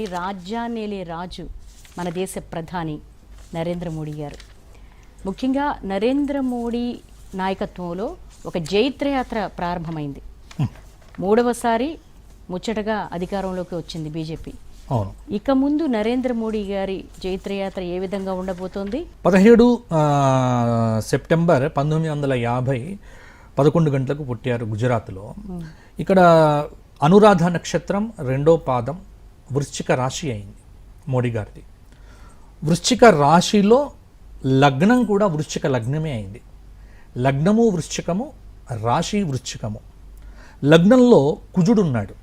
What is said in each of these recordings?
ని రాజ్యాన్నేలే రాజు మన దేశ ప్రధాని నరేంద్ర మోడీ గారు. ముఖ్యంగా నరేంద్ర మోడీ నాయకత్వంలో ఒక జైత్రయాత్ర ప్రారంభమైంది. మూడవసారి ముచ్చటగా అధికారంలోకి వచ్చింది బీజేపీ. అవును. ఇక ముందు నరేంద్ర మోడీ గారి జైత్రయాత్ర ఏ విధంగా ఉండబోతోంది? పదిహేడు సెప్టెంబర్ పంతొమ్మిది వందల యాభై పదకొండు గంటలకు పుట్టారు గుజరాత్లో. ఇక్కడ అనురాధ నక్షత్రం రెండో పాదం వృశ్చిక రాశి అయింది మోడీ గారిది. వృశ్చిక రాశిలో లగ్నం కూడా వృశ్చిక లగ్నమే అయింది. లగ్నము వృశ్చికము రాశి వృశ్చికము. లగ్నంలో కుజుడున్నాడు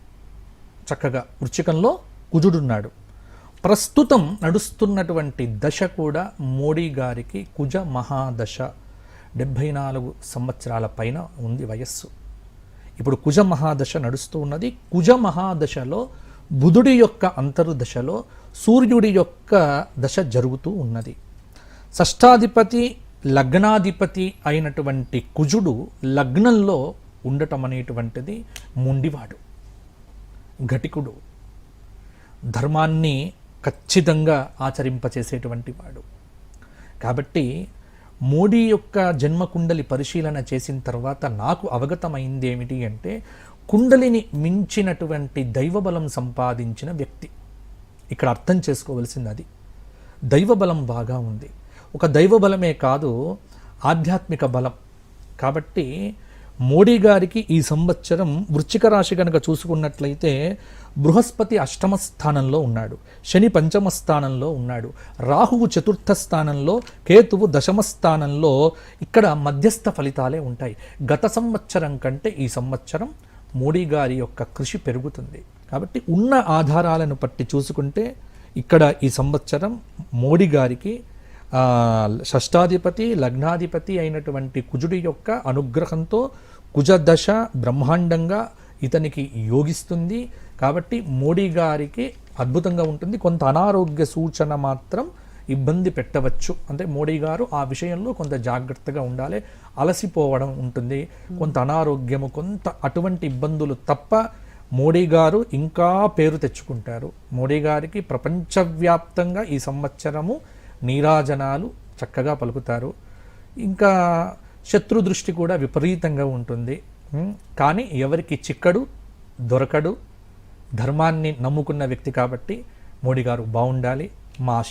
చక్కగా వృశ్చికంలో కుజుడున్నాడు ప్రస్తుతం నడుస్తున్నటువంటి దశ కూడా మోడీ గారికి కుజ మహాదశ. డెబ్భై నాలుగు సంవత్సరాల పైన ఉంది వయస్సు. ఇప్పుడు కుజ మహాదశ నడుస్తూ ఉన్నది. కుజ మహాదశలో బుధుడి యొక్క అంతర్దశలో సూర్యుడి యొక్క దశ జరుగుతూ ఉన్నది. షష్టాధిపతి లగ్నాధిపతి అయినటువంటి కుజుడు లగ్నంలో ఉండటం అనేటువంటిది ముండివాడు ఘటికుడు. ధర్మాన్ని ఖచ్చితంగా ఆచరింపచేసేటువంటి వాడు. కాబట్టి మోడీ యొక్క జన్మకుండలి పరిశీలన చేసిన తర్వాత నాకు అవగతమైంది ఏమిటి అంటే కుండలిని మించినటువంటి దైవబలం సంపాదించిన వ్యక్తి. ఇక్కడ అర్థం చేసుకోవలసింది అది. దైవబలం బాగా ఉంది. ఒక దైవబలమే కాదు ఆధ్యాత్మిక బలం. కాబట్టి మోడీ గారికి ఈ సంవత్సరం వృశ్చిక రాశి కనుక చూసుకున్నట్లయితే బృహస్పతి అష్టమ స్థానంలో ఉన్నాడు శని పంచమ స్థానంలో ఉన్నాడు రాహువు చతుర్థ స్థానంలో కేతువు దశమ స్థానంలో ఇక్కడ మధ్యస్థ ఫలితాలే ఉంటాయి. గత సంవత్సరం కంటే ఈ సంవత్సరం మోడీ గారి యొక్క కృషి పెరుగుతుంది. కాబట్టి ఉన్న ఆధారాలను పట్టి చూసుకుంటే ఇక్కడ ఈ సంవత్సరం మోడీ గారికి షష్టాధిపతి లగ్నాధిపతి అయినటువంటి కుజుడి యొక్క అనుగ్రహంతో కుజదశ బ్రహ్మాండంగా ఇతనికి యోగిస్తుంది. కాబట్టి మోడీ గారికి అద్భుతంగా ఉంటుంది. కొంత అనారోగ్య సూచన మాత్రం ఇబ్బంది పెట్టవచ్చు. అంటే మోడీ గారు ఆ విషయంలో కొంత జాగ్రత్తగా ఉండాలి. అలసిపోవడం ఉంటుంది. కొంత అనారోగ్యము కొంత అటువంటి ఇబ్బందులు తప్ప మోడీ గారు ఇంకా పేరు తెచ్చుకుంటారు. మోడీ గారికి ప్రపంచవ్యాప్తంగా ఈ సంవత్సరము నీరాజనాలు చక్కగా పలుకుతారు. ఇంకా శత్రు దృష్టి కూడా విపరీతంగా ఉంటుంది. కానీ ఎవరికి చిక్కడు దొరకడు ధర్మాన్ని నమ్ముకున్న వ్యక్తి కాబట్టి మోడీ గారు బాగుండాలి. మా